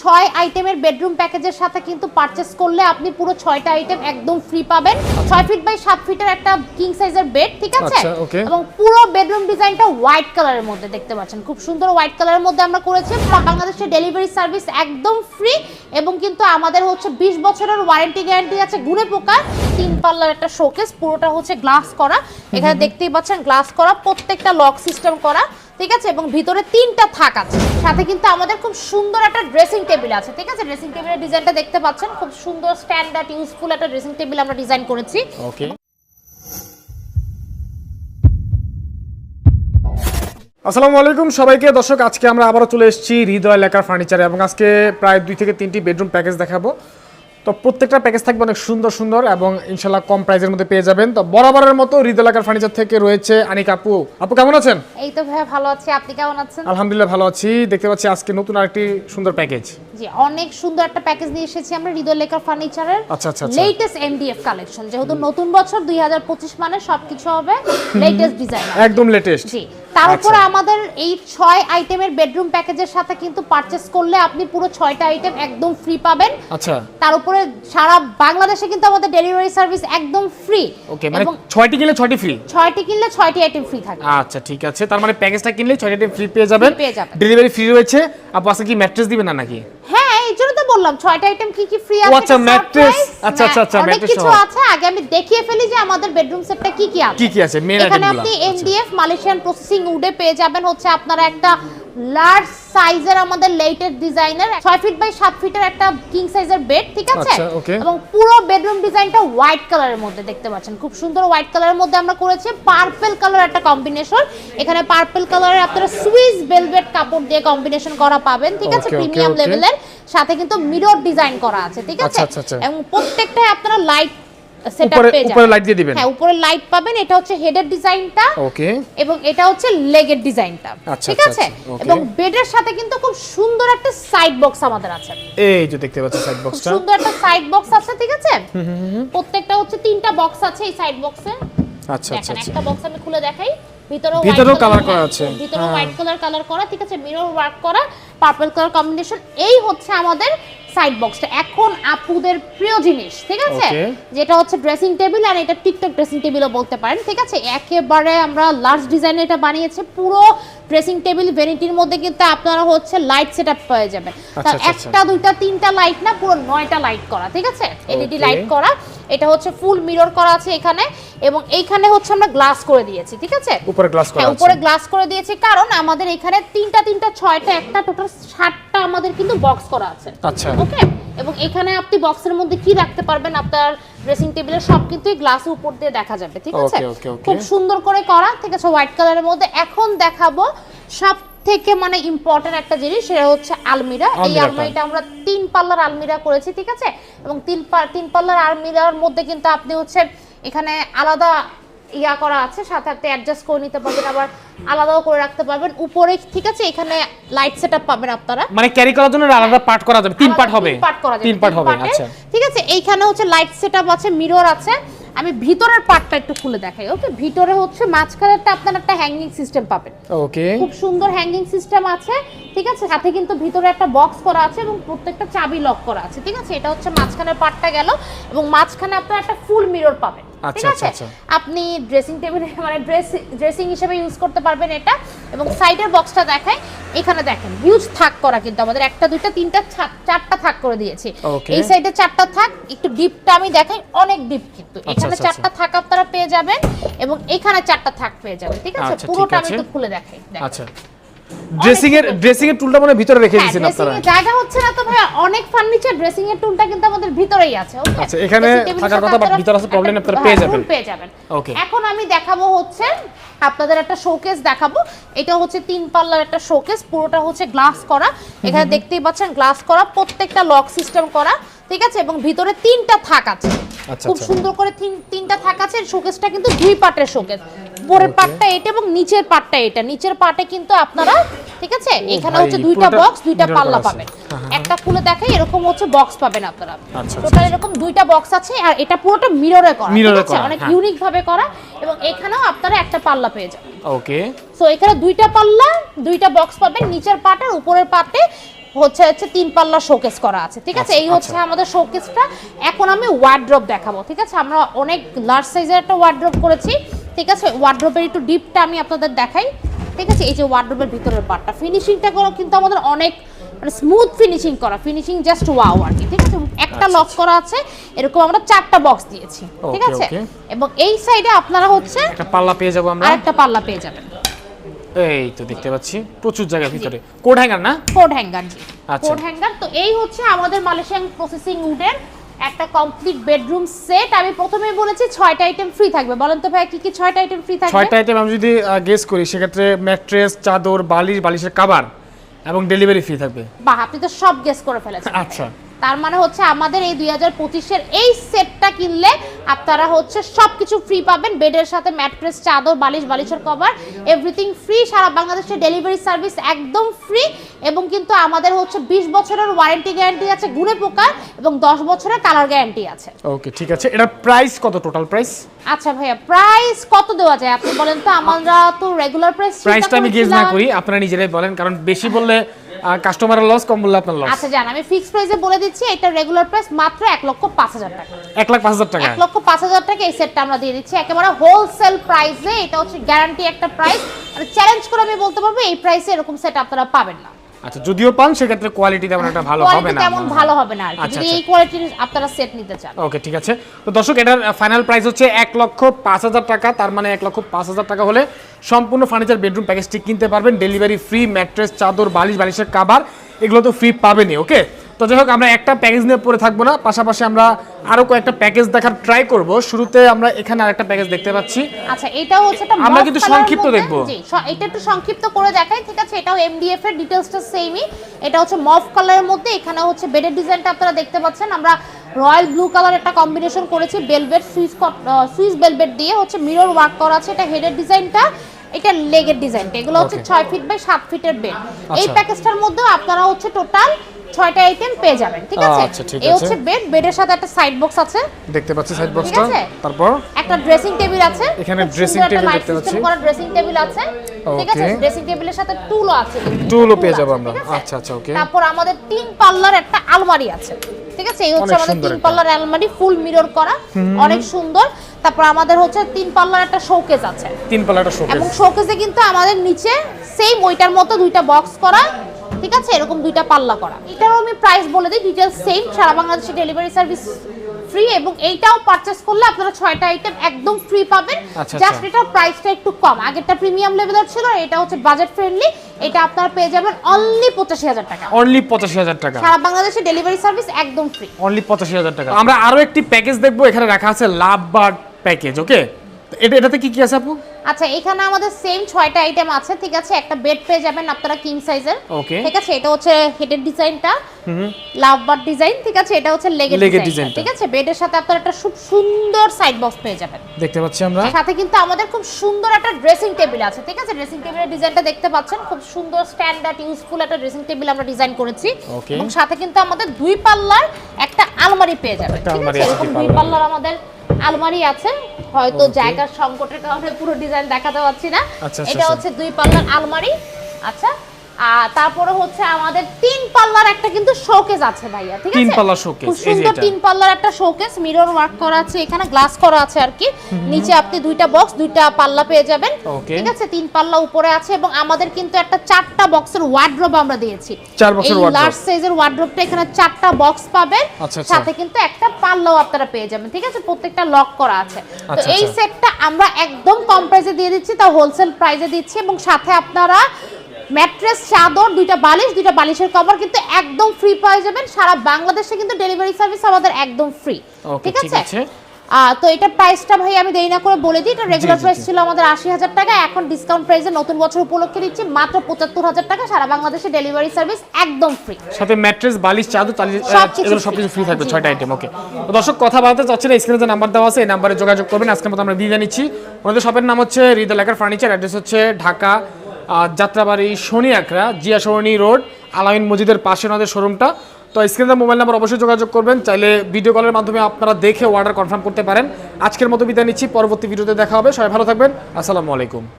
ছয় আইটেমের বেডরুম প্যাকেজের সাথে কিন্তু পারচেস করলে আপনি পুরো ছয়টা আইটেম একদম ফ্রি পাবেন। ছয় ফিট বাই সাত ফিটের একটা কিং সাইজের বেড ঠিক আছে? আচ্ছা, এবং পুরো বেডরুম ডিজাইনটা হোয়াইট কালারের মধ্যে দেখতে পাচ্ছেন। খুব সুন্দর হোয়াইট কালারের মধ্যে আমরা করেছি। বা- বাংলাদেশের ডেলিভারি সার্ভিস একদম ফ্রি এবং কিন্তু আমাদের হচ্ছে বিশ বছরের ওয়ারেন্টি গ্যারান্টি আছে ঘুরে পোকার তিন পাল্লার একটা শোকেস পুরোটা হচ্ছে গ্লাস করা। এখানে দেখতেই পাচ্ছেন গ্লাস করা প্রত্যেকটা লক সিস্টেম করা। ঠিক আছে? এবং ভিতরে তিনটা থাক আছে। সাথে কিন্তু আমাদের খুব সুন্দর একটা ড্রেসিং টেবিল আছে, ঠিক আছে? ড্রেসিং টেবিলের ডিজাইনটা দেখতে পাচ্ছেন। খুব সুন্দর স্ট্যান্ডার্ড ইউজফুল একটা ড্রেসিং টেবিল আমরা ডিজাইন করেছি। ওকে আসসালামু আলাইকুম সবাইকে। দর্শক, আজকে আমরা আবারও চলে এসেছি হৃদয় লেখার ফার্নিচারে এবং আজকে প্রায় দুই থেকে তিনটি বেডরুম প্যাকেজ দেখাবো। তো প্রত্যেকটা প্যাকেজ থাকবে অনেক সুন্দর সুন্দর এবং ইনশাল্লাহ কম প্রাইসের মধ্যে পেয়ে যাবেন। তো বরাবরের মতো হৃদয় লেখার ফার্নিচার থেকে রয়েছে আনিক আপু। আপু কেমন আছেন? এই তো ভাইয়া ভালো আছি। আপনি কেমন আছেন? আলহামদুলিল্লাহ ভালো আছি। দেখতে পাচ্ছি আজকে নতুন আরেকটি সুন্দর প্যাকেজ জি অনেক সুন্দর একটা প্যাকেজ নিয়ে এসেছি আমরা হৃদয় লেখা ফার্নিচারের আচ্ছা, আচ্ছা। লেটেস্ট এমডিএফ কালেকশন যেহেতু নতুন বছর দুই হাজার পঁচিশ মানে সবকিছু হবে লেটেস্ট ডিজাইন একদম লেটেস্ট জি। তার উপরে আচ্ছা। আমাদের এই ছয় আইটেমের বেডরুম প্যাকেজের সাথে কিন্তু পারচেস করলে আপনি পুরো ছয়টা আইটেম একদম ফ্রি পাবেন। আচ্ছা। তার উপরে সারা বাংলাদেশে কিন্তু আমাদের ডেলিভারি সার্ভিস একদম ফ্রি ওকে মানে ছয়টি কিনলে ছয়টি ফ্রি ছয়টি কিনলে ছয়টি আইটেম ফ্রি থাকবে আচ্ছা ঠিক আছে। তার মানে প্যাকেজটা কিনলে ছয়টি আইটেম ফ্রি পেয়ে যাবেন। ডেলিভারি ফ্রি রয়েছে। আপু আজকে কি ম্যাট্রেস দিবেন না নাকি? হ্যাঁ বললাম ছয়টা আইটেম কি কি ফ্রি আছে আচ্ছা, ম্যাট্রেস আচ্ছা, আচ্ছা, আচ্ছা, ম্যাট্রেস অনেক কিছু আছে আগে আমি দেখিয়ে ফেলি যে আমাদের বেডরুম সেটটা কি কি আছে। কি কি আছে? main এখানে আপনি এনডিএফ আচ্ছা। এমডিএফ মালয়েশিয়ান প্রসেসিং উডে পেয়ে যাবেন হচ্ছে আপনারা একটা লার্জ সাইজের আমাদের লেটেস্ট ডিজাইনের 6 ফিট বাই 7 ফিটের একটা কিং সাইজের বেড ঠিক আছে? আচ্ছা। এবং পুরো বেডরুম ডিজাইনটা হোয়াইট কালারের মধ্যে দেখতে পাচ্ছেন। খুব সুন্দর হোয়াইট কালারের মধ্যে আমরা করেছি পার্পল কালার একটা কম্বিনেশন এখানে পার্পল কালারের আপনারা সুইস ভেলভেট কাপড় দিয়ে কম্বিনেশন করা পাবেন ঠিক আছে? প্রিমিয়াম লেভেলের সাথে কিন্তু মিরর ডিজাইন করা আছে ঠিক আছে? আচ্ছা, আচ্ছা, আচ্ছা। এবং প্রত্যেকটাই আপনারা লাইট উপরে পেয়ে উপরে লাইট দিয়ে দিবেন? হ্যাঁ উপরে লাইট পাবেন এটা হচ্ছে হেডের ডিজাইনটা ওকে এবং এটা হচ্ছে লেগের ডিজাইনটা আচ্ছা, ঠিক আচ্ছা, আছে? আচ্ছা, এবং বেডের সাথে কিন্তু খুব সুন্দর একটা সাইড বক্স আমাদের আছে। এই যে দেখতে পাচ্ছি সাইড বক্সটা সুন্দর একটা সাইড বক্স আছে ঠিক আছে? প্রত্যেকটা হচ্ছে তিনটা বক্স আছে এই সাইড বক্সে আচ্ছা আচ্ছা আচ্ছা একটা বক্স আমি খুলে দেখাই। ভিতরেও ভিতরেও white করা আছে। ভিতরে হ্যাঁ। হোয়াইট কালার কালার করা ঠিক আছে? মিরর ওয়ার্ক করা পার্পল কালার কম্বিনেশন এই হচ্ছে আমাদের সাইড বক্সটা। এখন আপুদের প্রিয় জিনিস ঠিক আছে? যেটা হচ্ছে ড্রেসিং টেবিল আর এটা টিকটক ড্রেসিং টেবিলও বলতে পারেন ঠিক আছে? একেবারে আমরা লার্জ ডিজাইনে এটা বানিয়েছে পুরো ড্রেসিং টেবিল ভ্যানিটির মধ্যে কিন্তু আপনারা হচ্ছে লাইট সেটআপ পেয়ে যাবেন। তা আচ্ছা, আচ্ছা, একটা দুইটা তিনটা লাইট না পুরো নয়টা লাইট করা ঠিক আছে? এলইডি লাইট করা। এটা হচ্ছে ফুল মিরর করা আছে এখানে এবং এইখানে হচ্ছে আমরা গ্লাস করে দিয়েছি ঠিক আছে? উপরে গ্লাস করা হ্যাঁ উপরে গ্লাস করে দিয়েছি কারণ আমাদের এখানে তিনটা তিনটা ছয়টা একটা টোটাল সাতটা আমাদের কিন্তু বক্স করা আছে। আচ্ছা। ওকে এবং এখানে আপনি বক্সের মধ্যে কি রাখতে পারবেন? আপনার ড্রেসিং টেবিলের সব কিন্তু এই গ্লাসের উপর দিয়ে দেখা যাবে ঠিক আছে. খুব সুন্দর করে করা ঠিক আছে হোয়াইট কালারের মধ্যে এখন দেখাবো সব থেকে মানে ইম্পর্টেন্ট একটা জিনিস সেটা হচ্ছে আলমিরা এই আলমিরাটা। আমরা তিন পাল্লার আলমিরা করেছি ঠিক আছে এবং তিন তিন পাল্লার আলমিরার মধ্যে কিন্তু আপনি হচ্ছে এখানে আলাদা ইয়া করা আছে সাথে আপনি অ্যাডজাস্ট করে নিতে পারবেন আবার আলাদাও করে রাখতে পারবেন। উপরে ঠিক আছে এখানে লাইট সেটআপ পাবেন আপনারা। মানে ক্যারি করার জন্য আলাদা পার্ট করা যাবে তিন পার্ট হবে। তিন পার্ট হবে আচ্ছা। ঠিক আছে এইখানে হচ্ছে লাইট সেটআপ আছে মিরর আছে। আমি ভিতরের পার্টটা একটু খুলে দেখাই ওকে ভিতরে হচ্ছে মাঝখানেরটা আপনার একটা হ্যাঙ্গিং সিস্টেম পাবেন। ওকে খুব সুন্দর হ্যাঙ্গিং সিস্টেম আছে ঠিক আছে? সাথে কিন্তু ভিতরে একটা বক্স করা আছে এবং প্রত্যেকটা চাবি লক করা আছে ঠিক আছে? এটা হচ্ছে মাঝখানের পার্টটা গেল এবং মাঝখানে আপনার একটা ফুল মিরর পাবেন। ঠিক আচ্ছা, আছে? আচ্ছা, আপনি ড্রেসিং টেবিলে মানে ড্রেস ড্রেসিং হিসেবে ইউজ করতে পারবেন এটা এবং সাইডের বক্সটা দেখায় এখানে দেখেন হিউজ থাক করা কিন্তু আমাদের একটা দুইটা তিনটা চারটা থাক করে দিয়েছি। এই সাইডে চারটা থাক একটু ডিপটা আমি দেখাই অনেক ডিপ কিন্তু। এখানে আচ্ছা, চারটা থাক আপনারা পেয়ে যাবেন এবং এখানে চারটা থাক পেয়ে যাবেন ঠিক আছে? আচ্ছা, পুরোটা আমি একটু খুলে দেখাই আচ্ছা। ড্রেসিং এর ড্রেসিং এর টুলটা মানে ভিতরে রেখে হ্যাঁ, দিয়েছেন আপনারা। জায়গা হচ্ছে না তো ভাই অনেক ফার্নিচার ড্রেসিং এর টুলটা কিন্তু আমাদের ভিতরেই আছে ওকে আচ্ছা, এখানে থাকার কথা, but ভিতরে আছে problem আপনারা পেয়ে যাবেন। পেয়ে যাবেন। Okay. এখন আমি দেখাবো হচ্ছে আপনাদের একটা শোকেস দেখাবো। এটা হচ্ছে তিন পাল্লার একটা শোকেস পুরোটা হচ্ছে গ্লাস করা। এখানে দেখতেই পাচ্ছেন গ্লাস করা প্রত্যেকটা লক সিস্টেম করা ঠিক আছে? এবং ভিতরে তিনটা থাক আছে। আচ্ছা, খুব আচ্ছা। সুন্দর করে তিন- তিনটা থাক আছে শোকেসটা কিন্তু দুই পার্টের শোকেস উপরের পার্টটা এটা এবং নিচের পার্টটা এটা। নিচের পার্টে কিন্তু আপনারা ঠিক আছে? এখানে হচ্ছে দুইটা বক্স দুইটা পাল্লা পাবেন। একটা খুলে দেখাই এরকম হচ্ছে বক্স পাবেন আপনারা। আচ্ছা, টোটাল এরকম দুইটা বক্স আছে আর এটা পুরোটা মিররে করা ঠিক আছে? অনেক হ্যাঁ। ইউনিক ভাবে করা এবং এখানেও আপনারা একটা পাল্লা পেয়ে যাবেন। ওকে সো এখানে দুইটা পাল্লা দুইটা বক্স পাবেন নিচের পার্ট আর উপরের পার্টে হচ্ছে হচ্ছে তিন পাল্লা শোকেস করা আছে ঠিক আছে? আচ্ছা, এই হচ্ছে আমাদের শোকেসটা এখন আমি ওয়ার্ড্রপ দেখাবো ঠিক আছে? আমরা অনেক লার্জ সাইজের একটা ওয়ার্ড্রপ করেছি। ঠিক আছে? ওয়ার্ড্রপের একটু ডিপটা আমি আপনাদের দেখাই। ঠিক আছে? এই যে ওয়ার্ড্রপের ভিতরের পার্টটা ফিনিশিংটা করো কিন্তু আমাদের অনেক মানে স্মুথ ফিনিশিং করা। ফিনিশিং জাস্ট ওয়াও আর কি ঠিক আছে? একটা লক করা আছে এরকম আমরা চারটা বক্স দিয়েছি ঠিক আছে? এবং এই সাইডে আপনারা হচ্ছে একটা পাল্লা পেয়ে যাব আমরা। আরেকটা পাল্লা পেয়ে যাবেন। এই তো দেখতে পাচ্ছি প্রচুর জায়গার ভিতরে। কোড হ্যাঙ্গার না? কোড হ্যাঙ্গার জি। আচ্ছা। কোড হ্যাঙ্গার তো এই হচ্ছে আমাদের মালয়েশিয়ান প্রসেসিং উডের একটা কমপ্লিট বেডরুম সেট আমি প্রথমেই বলেছি ছয়টা আইটেম ফ্রি থাকবে। বলেন তো ভাই কি কি ছয়টা আইটেম ফ্রি থাকবে? ছয়টা আইটেম আমি যদি গেস করি সেক্ষেত্রে ম্যাট্রেস চাদর বালিশ বালিশের কাবার এবং ডেলিভারি ফ্রি থাকবে। বাহ আপনি তো সব গেস করে ফেলেছেন। আচ্ছা। তার মানে হচ্ছে আমাদের এই দুই হাজার পঁচিশের এই সেটটা কিনলে আপনারা হচ্ছে সব কিছু ফ্রি পাবেন। বেডের সাথে ম্যাট্রেস চাদর বালিশ বালিশের কভার এভরিথিং ফ্রি সারা বাংলাদেশে ডেলিভারি সার্ভিস একদম ফ্রি এবং কিন্তু আমাদের হচ্ছে বিশ বছরের ওয়ারেন্টি গ্যারান্টি আছে গুণে পোকার এবং দশ বছরের কালার গ্যারান্টি আছে। ওকে ঠিক আছে। এটার প্রাইস কত টোটাল প্রাইস আচ্ছা ভাইয়া প্রাইস কত দেওয়া যায় আপনি বলেন তো? আমরা তো রেগুলার প্রাইস প্রাইসটা আমি গেস না করি আপনারা নিজেরাই বলেন কারণ বেশি বললে কাস্টমারের লস কম বললে আপনার লস আচ্ছা জান আমি ফিক্স প্রাইসে বলে দিচ্ছি এটা রেগুলার প্রাইস মাত্র 1 লক্ষ পাঁচ হাজার টাকা। এক লাখ পাঁচ হাজার টাকা। 1 লক্ষ পাঁচ হাজার টাকা এই সেটটা আমরা দিয়ে দিচ্ছি। একেবারে হোলসেল প্রাইসে এটা হচ্ছে গ্যারান্টি একটা প্রাইস আর চ্যালেঞ্জ করে আমি বলতে পারব এই প্রাইসে এরকম সেট আপনারা পাবেন না। আচ্ছা যদিও পান সেক্ষেত্রে কোয়ালিটি তেমন একটা ভালো হবে না। তেমন ভালো হবে না আর আচ্ছা, যদি আচ্ছা। এই কোয়ালিটির আপনারা সেট নিতে চান। ওকে ঠিক আছে। তো দর্শক এটার ফাইনাল প্রাইস হচ্ছে এক লক্ষ পাঁচ হাজার টাকা। তার মানে এক লক্ষ পাঁচ হাজার টাকা হলে সম্পূর্ণ ফার্নিচার বেডরুম প্যাকেজটি কিনতে পারবেন। ডেলিভারি ফ্রি ম্যাট্রেস চাদর বালিশ বালিশের কাবার এগুলো তো ফ্রি পাবেনই ওকে তো যাই হোক আমরা একটা প্যাকেজ নিয়ে পড়ে থাকব না পাশাপাশি আমরা আরও কয়েকটা প্যাকেজ দেখার ট্রাই করব। শুরুতে আমরা এখানে আরেকটা প্যাকেজ দেখতে পাচ্ছি। আচ্ছা এটাও হচ্ছে একটা আমরা কিন্তু সংক্ষিপ্ত মধ্যে- দেখব। জি এটা একটু সংক্ষিপ্ত করে দেখাই ঠিক আছে? এটাও এমডিএফ এর ডিটেইলসটা সেমই এটা হচ্ছে মফ কালারের মধ্যে এখানে হচ্ছে বেডের ডিজাইনটা আপনারা দেখতে পাচ্ছেন। আমরা রয়্যাল ব্লু কালার একটা কম্বিনেশন করেছি বেলভেট সুইস সুইস বেলভেট দিয়ে হচ্ছে মিরর ওয়ার্ক করা আছে এটা হেডের ডিজাইনটা এটা লেগের ডিজাইনটা এগুলো হচ্ছে. ছয় ফিট বাই সাত ফিটের বেড এই আচ্ছা। প্যাকেজটার মধ্যেও আপনারা হচ্ছে টোটাল ছয়টা আইটেম পেয়ে যাবেন ঠিক আছে? আচ্ছা, ঠিক এই আছে। হচ্ছে বেড বেডের সাথে একটা সাইড বক্স আছে। দেখতে পাচ্ছি সাইড বক্সটা? তারপর? একটা ড্রেসিং টেবিল আছে। এখানে একটা table দেখতে পাচ্ছি। করা ড্রেসিং টেবিল আছে। ঠিক আছে? ড্রেসিং টেবিলের সাথে টুলও আছে টুলও পেয়ে যাব আমরা। আচ্ছা আচ্ছা ওকে তারপর আমাদের তিন পাল্লার একটা আলমারি আছে। ঠিক আছে? এই হচ্ছে আমাদের তিন একটা। পাল্লার আলমারি ফুল মিরর করা। অনেক সুন্দর। তারপর আমাদের হচ্ছে তিন পাল্লার একটা শোকেস আছে। তিন পাল্লাটা শোকেস এবং শোকেসে কিন্তু আমাদের নিচে সেম ওইটার মতো দুইটা বক্স করা। ঠিক আছে? এরকম দুইটা পাল্লা করা। এটারও আমি প্রাইস বলে দিই ডিটেলস সেম সারা বাংলাদেশে ডেলিভারি সার্ভিস ফ্রি এবং এইটাও পারচেস করলে আপনারা ছয়টা আইটেম একদম ফ্রি পাবেন। আচ্ছা, জাস্ট আচ্ছা। এটার প্রাইসটা একটু কম। আগেরটা প্রিমিয়াম লেভেলের ছিল এটা হচ্ছে বাজেট ফ্রেন্ডলি এটা আপনারা পেয়ে যাবেন অনলি পঁচাশি হাজার টাকা। অনলি পঁচাশি হাজার টাকা। সারা বাংলাদেশে ডেলিভারি সার্ভিস একদম ফ্রি অনলি পঁচাশি হাজার টাকা। আমরা আরও একটি প্যাকেজ দেখব এখানে রাখা আছে লাভ বার্ড প্যাকেজ ওকে এটা এটাতে কি কি আছে আপু? আচ্ছা এখানে আমাদের সেম ছয়টা আইটেম আছে ঠিক আছে? একটা বেড পেয়ে যাবেন আপনারা কিং সাইজের Okay. ঠিক আছে? এটা হচ্ছে হেডের ডিজাইনটা লাভ বার ডিজাইন ঠিক আছে? এটা হচ্ছে লেগের ডিজাইন ঠিক আছে? বেডের সাথে আপনারা একটা খুব সুন্দর সাইড বক্স পেয়ে যাবেন। দেখতে পাচ্ছি আমরা। সাথে কিন্তু আমাদের খুব সুন্দর একটা ড্রেসিং টেবিল আছে ঠিক আছে? ড্রেসিং টেবিলের ডিজাইনটা দেখতে পাচ্ছেন? খুব সুন্দর স্ট্যান্ডার্ড ইউজফুল একটা ড্রেসিং টেবিল আমরা ডিজাইন করেছি। এবং সাথে কিন্তু আমাদের দুই পাল্লার একটা আলমারি পেয়ে যাবেন ঠিক আছে? এরকম দুই। পাল্লার আমাদের আলমারি আছে। হয়তো জায়গার সংকটের কারণে পুরো ডিজাইন দেখাতে পাচ্ছি না। আচ্ছা, আচ্ছা, এটা আচ্ছা। হচ্ছে দুই পাল্লার আলমারি। আচ্ছা তারপরে হচ্ছে আমাদের তিন পাল্লার একটা কিন্তু শোকেস আছে ভাইয়া ঠিক আছে? তিন পাল্লার showcase, খুব এই যে সুন্দর এটা। তিন পাল্লার একটা শোকেস মিরর ওয়ার্ক করা আছে এখানে গ্লাস করা আছে আর কি। নিচে আপনি দুইটা বক্স দুইটা পাল্লা পেয়ে যাবেন ঠিক আছে? তিন পাল্লা উপরে আছে এবং আমাদের কিন্তু একটা চারটা বক্সের ওয়ার্ড্রোব আমরা দিয়েছি। চার box এর লার্জ সাইজের ওয়ার্ড্রোবটা এখানে চারটা বক্স পাবেন আচ্ছা, আচ্ছা। সাথে কিন্তু একটা পাল্লাও আপনারা পেয়ে যাবেন ঠিক আছে? প্রত্যেকটা লক করা আছে। তো আচ্ছা, এই। সেটটা আমরা একদম কম প্রাইসে দিয়ে দিচ্ছি তা হোলসেল প্রাইসে দিচ্ছি এবং সাথে আপনারা ম্যাট্রেস চাদর দুইটা বালিশ দুইটা বালিশের কভার কিন্তু একদম ফ্রি পেয়ে যাবেন। সারা বাংলাদেশে কিন্তু ডেলিভারি সার্ভিস আমাদের একদম ফ্রি ঠিক আছে। তো এটা প্রাইসটা ভাই আমি দেরি না করে বলে দিই। এটা রেগুলার প্রাইস ছিল আমাদের আশি হাজার টাকা। এখন ডিসকাউন্ট প্রাইসে নতুন বছর উপলক্ষে দিচ্ছি। মাত্র পঁচাত্তর হাজার টাকা সারা বাংলাদেশে ডেলিভারি সার্ভিস একদম ফ্রি সাথে ম্যাট্রেস বালিশ চাদর এগুলো free। সবকিছু ফ্রি থাকবে ছয়টা আইটেম ওকে দর্শক কথা বলতে চাচ্ছি না স্ক্রিনে যে নাম্বার দেওয়া আছে এই নাম্বারে যোগাযোগ করবেন। আজকের মতো আমরা বিদায় নিচ্ছি। ওনাদের শপের নাম হচ্ছে হৃদয় লেখার ফার্নিচার অ্যাড্রেস হচ্ছে ঢাকা যাত্রাবাড়ি শনি আকরা জিয়া সরণি রোড, আলামিন মজিদের পাশে ওনাদের শোরুমটা। তো স্ক্রিনে মোবাইল নাম্বার অবশ্যই যোগাযোগ করবেন, চাইলে ভিডিও কলের মাধ্যমে আপনারা দেখে অর্ডার কনফার্ম করতে পারেন। আজকের মতো বিদায় নিচ্ছি, পরবর্তী ভিডিওতে দেখা হবে। সবাই ভালো থাকবেন। আসসালামু আলাইকুম।